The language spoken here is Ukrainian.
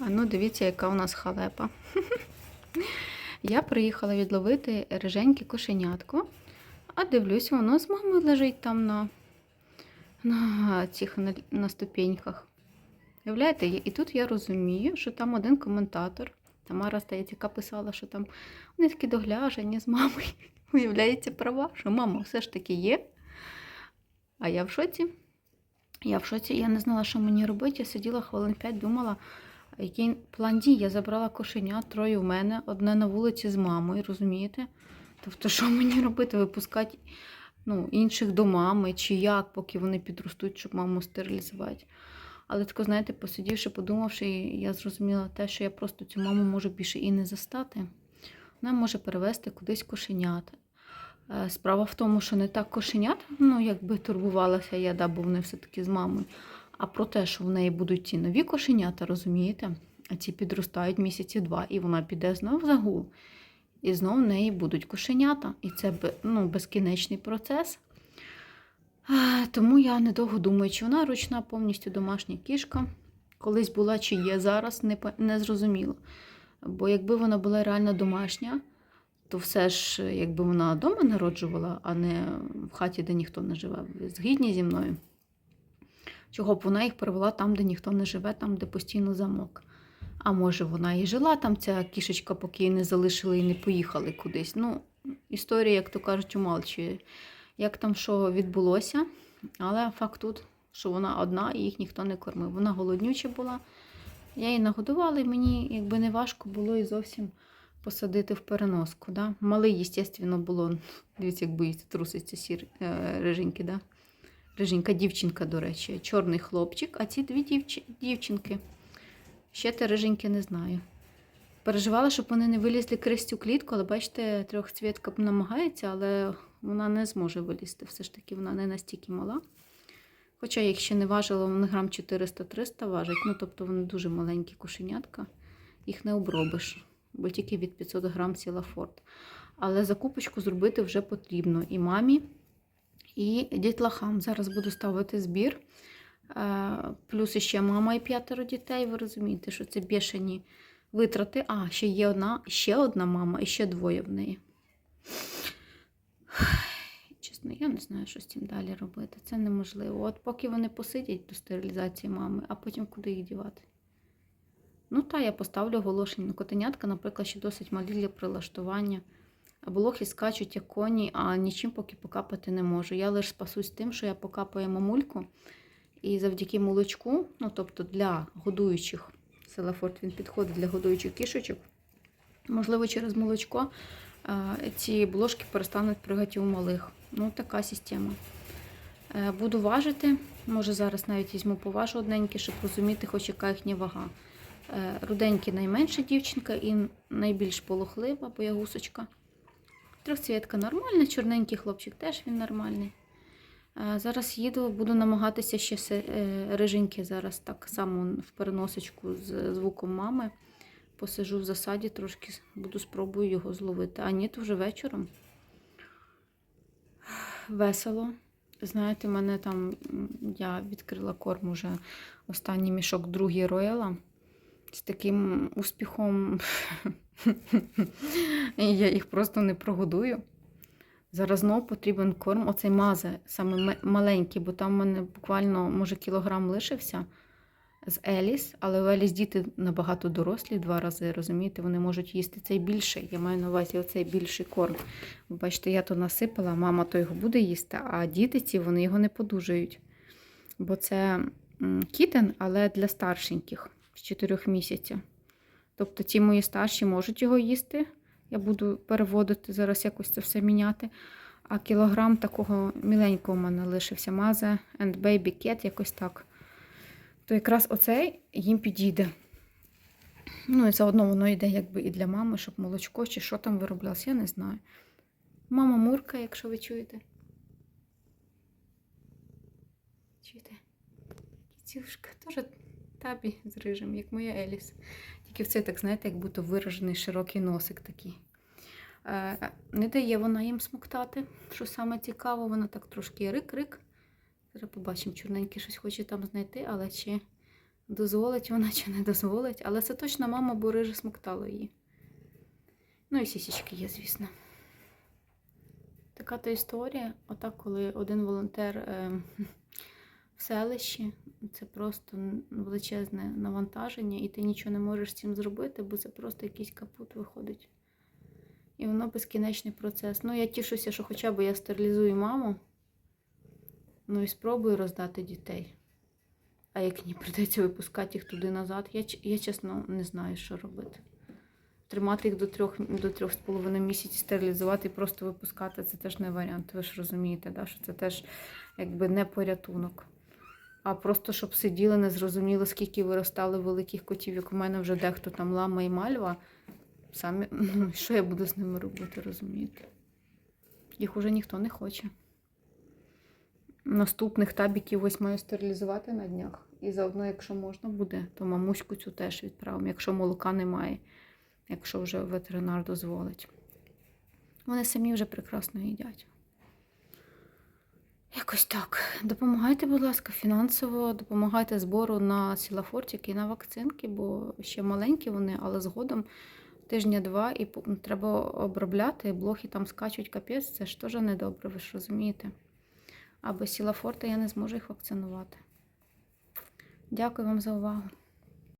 Ну, дивіться, яка у нас халепа. Я приїхала відловити риженьке кошенятко, а дивлюсь, воно з мамою лежить там на, на цих на, на ступеньках. Уявляєте, і тут я розумію, що там один коментатор, Тамара здається, яка писала, що там вони такі догляжені з мамою. Виявляється, права, що мама все ж таки є. А я в шоці. Я в шоці, я не знала, що мені робити. Я сиділа хвилин 5, думала, який план дій. Я забрала кошеня, троє в мене, одне на вулиці з мамою, розумієте? Тобто, що мені робити? Випускати ну, інших до мами, чи як, поки вони підростуть, щоб маму стерилізувати. Але тако, знаєте, посидівши, подумавши, я зрозуміла те, що я просто цю маму можу більше і не застати. Вона може перевезти кудись кошенят. Е, Справа в тому, що не так кошенят, ну, якби турбувалася я, да, бо вони все-таки з мамою. А про те, що в неї будуть ті нові кошенята, розумієте? А ці підростають місяці два, і вона піде знову в загул. І знову в неї будуть кошенята. І це ну, безкінечний процес. Тому я недовго думаю, чи вона ручна повністю домашня кішка. Колись була чи є зараз, не, не зрозуміло. Бо якби вона була реально домашня, то все ж, якби вона вдома народжувала, а не в хаті, де ніхто не живе, згідні зі мною. Чого б вона їх привела там, де ніхто не живе, там, де постійно замок. А може, вона і жила там, ця кішечка, поки її не залишили і не поїхали кудись. Ну, історія, як то кажуть, умалчує, як там що відбулося. Але факт тут, що вона одна і їх ніхто не кормив. Вона голоднюча була. Я її нагодувала, і мені якби не важко було і зовсім посадити в переноску. Да? Малий, звісно, було. Дивіться, як боїться, труситься сір е, риженьки, да? Риженька дівчинка, до речі, чорний хлопчик, а ці дві дівчи, дівчинки. Ще те риженьки не знаю. Переживала, щоб вони не вилізли крізь цю клітку, але бачите, трьохцвітка намагається, але вона не зможе вилізти. Все ж таки, вона не настільки мала. Хоча, ще не важила, вони грам 400-300 важать. Ну, тобто вони дуже маленькі кошенятка, їх не обробиш, бо тільки від 500 грам ціла форт. Але закупочку зробити вже потрібно і мамі, і дітлахам. Зараз буду ставити збір. Е, Плюс іще мама і п'ятеро дітей. Ви розумієте, що це бешені витрати. А, ще є одна, ще одна мама і ще двоє в неї. Чесно, я не знаю, що з цим далі робити. Це неможливо. От поки вони посидять до стерилізації мами, а потім куди їх дівати? Ну, та я поставлю оголошення. Котенятка, наприклад, ще досить малі для прилаштування. Блохи скачуть як коні, а нічим поки покапати не можу. Я лише спасусь тим, що я покапаю мамульку. І завдяки молочку, ну тобто для годуючих, Селафорд він підходить для годуючих кішечок. Можливо, через молочко е, ці бложки перестануть пригати у малих. Ну, така система. Е, Буду важити. Може, зараз навіть візьму поважу одненьке, щоб розуміти, хоч яка їхня вага. Е, Руденький найменша дівчинка і найбільш полохлива, бо я гусочка. Трьохцвітка нормальна, чорненький хлопчик теж він нормальний. Зараз їду, буду намагатися ще е, риженьки зараз так само в переносочку з звуком мами. Посижу в засаді трошки, буду спробую його зловити. А ні, то вже вечором. Весело. Знаєте, мене там я відкрила корм уже останній мішок другий рояла з таким успіхом. Я їх просто не прогодую. Зараз знову потрібен корм. Оцей мазе, саме маленький, бо там в мене буквально, може, кілограм лишився з Еліс, але у Еліс діти набагато дорослі два рази, розумієте, вони можуть їсти цей більший. Я маю на увазі оцей більший корм. Бачите, я то насипала, мама то його буде їсти, а діти ці вони його не подужають. Бо це кітен, але для старшеньких 4 місяців. Тобто ті мої старші можуть його їсти. Я буду переводити зараз якось це все міняти. А кілограм такого міленького у мене лишився мазе and baby cat, якось так. То якраз оцей їм підійде. Ну і заодно воно йде якби і для мами, щоб молочко чи що там вироблялось, я не знаю. Мама Мурка, якщо ви чуєте. Чуєте? Кіцюшка, теж табі з рижем, як моя Еліс. Тільки в це, так знаєте, як будто виражений широкий носик такий. Е, Не дає вона їм смоктати, що саме цікаво, вона так трошки рик-рик. Зараз побачимо, чорненький щось хоче там знайти, але чи дозволить вона чи не дозволить, але це точно мама, бо риже смоктала її. Ну і сісічки є, звісно. Така то історія. Отак, коли один волонтер е, в селищі, це просто величезне навантаження, і ти нічого не можеш з цим зробити, бо це просто якийсь капут виходить. І воно безкінечний процес. Ну, я тішуся, що хоча б я стерилізую маму, ну і спробую роздати дітей. А як ні, прийдеться випускати їх туди назад, я, я чесно не знаю, що робити. Тримати їх до трьох, до трьох з половиною місяців, стерилізувати і просто випускати це теж не варіант. Ви ж розумієте, да? що це теж якби не порятунок. А просто щоб сиділи, не зрозуміло, скільки виростали великих котів, як у мене вже дехто там лама і мальва. Самі, ну, що я буду з ними робити, розумієте? Їх уже ніхто не хоче. Наступних табіків ось маю стерилізувати на днях. І заодно, якщо можна буде, то мамуську цю теж відправимо, якщо молока немає, якщо вже ветеринар дозволить. Вони самі вже прекрасно їдять. Якось так. Допомагайте, будь ласка, фінансово, допомагайте збору на сілафортики і на вакцинки, бо ще маленькі вони, але згодом тижня-два і треба обробляти. Блохи там скачуть капець, це ж теж недобре, ви ж розумієте. А без сілафорта я не зможу їх вакцинувати. Дякую вам за увагу.